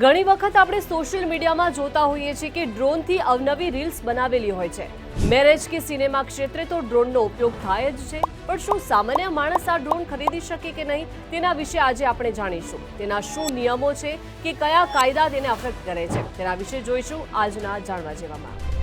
ઘણી વખત આપણે સોશિયલ મીડિયામાં જોતા હોઈએ છીએ કે ડ્રોનથી અવનવી રીલ્સ બનાવેલી હોય છે. મેરેજ કે સિનેમા ક્ષેત્રે તો ડ્રોનનો ઉપયોગ થાય જ છે. પણ શું સામાન્ય માણસ આ ડ્રોન ખરીદી શકે કે નહીં, તેના વિશે આજે આપણે જાણીશું. તેના શું નિયમો છે કે કયા કાયદા તેને અફેક્ટ કરે છે, તેના વિશે જોઈશું આજના જાણવા જેવામાં.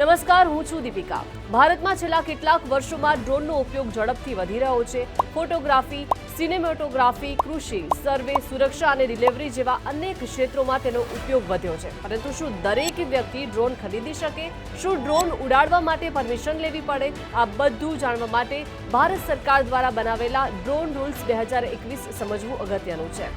નમસ્કાર, હું છું દીપિકા. ભારતમાં છેલ્લા કેટલાક વર્ષોમાં ડ્રોનનો ઉપયોગ ઝડપથી વધી રહ્યો છે. ફોટોગ્રાફી, સિનેમેટોગ્રાફી, કૃષિ, સર્વે, સુરક્ષા અને ડિલિવરી જેવા અનેક ક્ષેત્રોમાં તેનો ઉપયોગ વધ્યો છે. પરંતુ શું દરેક વ્યક્તિ ડ્રોન ખરીદી શકે? શું ડ્રોન ઉડાડવા માટે પરમિશન લેવી પડે? આ બધું જાણવા માટે ભારત સરકાર દ્વારા બનાવેલા ડ્રોન રૂલ્સ બે સમજવું અગત્યનું છે.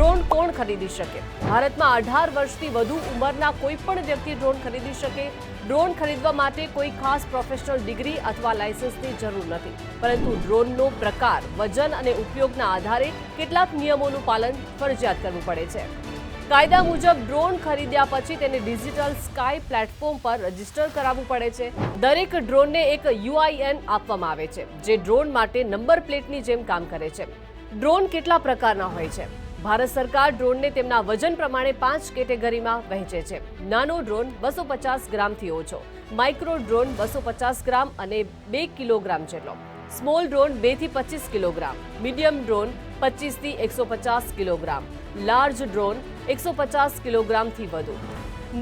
ડ્રોન કોણ ખરીદી શકે? ભારતમાં અઢાર વર્ષથી વધુ ઉંમરના કોઈ પણ વ્યક્તિ ડ્રોન ખરીદી શકે. ડ્રોન ખરીદવા માટે કોઈ ખાસ પ્રોફેશનલ ડિગ્રી અથવા લાયસન્સની જરૂર નથી. પરંતુ ડ્રોનનો પ્રકાર, વજન અને ઉપયોગના આધારે કેટલાક નિયમોનું પાલન ફરજિયાત કરવું પડે છે. કાયદા મુજબ ડ્રોન ખરીદ્યા પછી તેને ડિજિટલ સ્કાય પ્લેટફોર્મ પર રજિસ્ટર કરાવવું પડે છે. દરેક ડ્રોનને એક યુઆઈએન આપવામાં આવે છે, જે ડ્રોન માટે નંબર પ્લેટની જેમ કામ કરે છે. ડ્રોન કેટલા પ્રકારના હોય છે? ભારત સરકાર ડ્રોનને તેમના વજન પ્રમાણે પાંચ કેટેગરીમાં વહેંચે છે. નાનો ડ્રોન બસો પચાસ ગ્રામથી ઓછો, માઇક્રો ડ્રોન બસો પચાસ ગ્રામ અને બે કિલોગ્રામ જેટલો, સ્મોલ ડ્રોન બેથી પચીસ કિલોગ્રામ, મીડિયમ ડ્રોન પચીસથી એકસો પચાસ કિલોગ્રામ, લાર્જ ડ્રોન એકસો પચાસ કિલોગ્રામથી વધુ.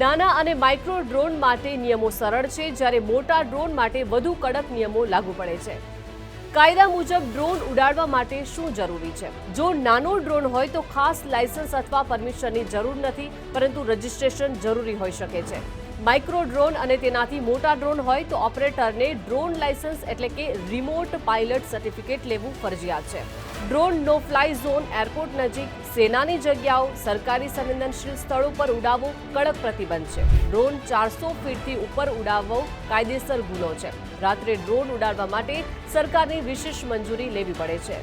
નાના અને માઇક્રો ડ્રોન માટે નિયમો સરળ છે, જ્યારે મોટા ડ્રોન માટે વધુ કડક નિયમો લાગુ પડે છે. કાયદા મુજબ ડ્રોન ઉડાડવા માટે શું જરૂરી છે? જો નાનો ડ્રોન હોય તો ખાસ લાયસન્સ અથવા પરમિશનની જરૂર નથી, પરંતુ રજિસ્ટ્રેશન જરૂરી હોઈ શકે છે. માઇક્રો ડ્રોન અને તેનાથી મોટા ડ્રોન હોય તો ઓપરેટરને ડ્રોન લાયસન્સ એટલે કે રિમોટ પાયલટ સર્ટિફિકેટ લેવું ફરજિયાત છે. Drone no fly zone airport નજીક સેનાની જગ્યાઓ, સરકારી સંવેદનશીલ સ્થળો પર ઉડાવવો કડક પ્રતિબંધ છે. ડ્રોન ચારસો ફીટથી ઉપર ઉડાવવો કાયદેસર ગુનો છે. રાત્રે ડ્રોન ઉડાડવા માટે સરકારની વિશેષ મંજૂરી લેવી પડે છે.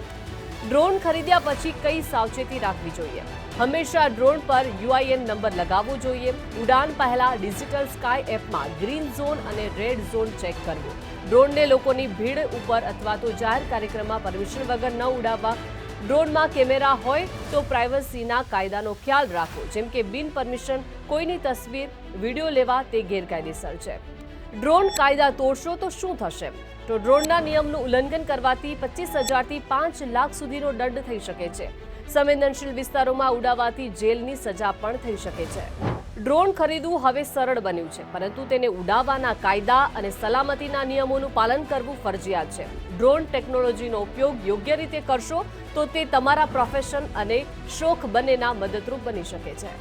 ડ્રોન ખરીદ્યા પછી કઈ સાવચેતી રાખવી જોઈએ? હંમેશા ડ્રોન પર યુઆઈએન નંબર લગાવવો જોઈએ. ઉડાન પહેલા ડિજિટલ સ્કાય એપમાં ગ્રીન ઝોન અને રેડ ઝોન ચેક કરવું. ડ્રોનને લોકોની ભીડ ઉપર અથવા તો જાહેર કાર્યક્રમમાં પરમિશન વગર ન ઉડાવવા. ડ્રોનમાં કેમેરા હોય તો પ્રાઇવસીના કાયદાનો ખ્યાલ રાખવો. જેમ કે બિન પરમિશન, કોઈની તસવીર, વીડિયો લેવા તે ગેરકાયદેસર છે. ડ્રોન કાયદા તોડશો તો શું થશે? તો ડ્રોનના નિયમનું ઉલ્લંઘન કરવાથી પચીસ હજારથી પાંચ લાખ સુધીનો દંડ થઈ શકે છે. સંવેદનશીલ વિસ્તારોમાં ઉડાવવાથી જેલની સજા પણ થઈ શકે છે. ડ્રોન ખરીદવું હવે સરળ બન્યું છે, પરંતુ તેને ઉડાવવાના કાયદા અને સલામતીના નિયમોનું પાલન કરવું ફરજિયાત છે. ડ્રોન ટેકનોલોજીનો ઉપયોગ યોગ્ય રીતે કરશો તો તે તમારા પ્રોફેશન અને શોખ બંનેના મદદરૂપ બની શકે છે.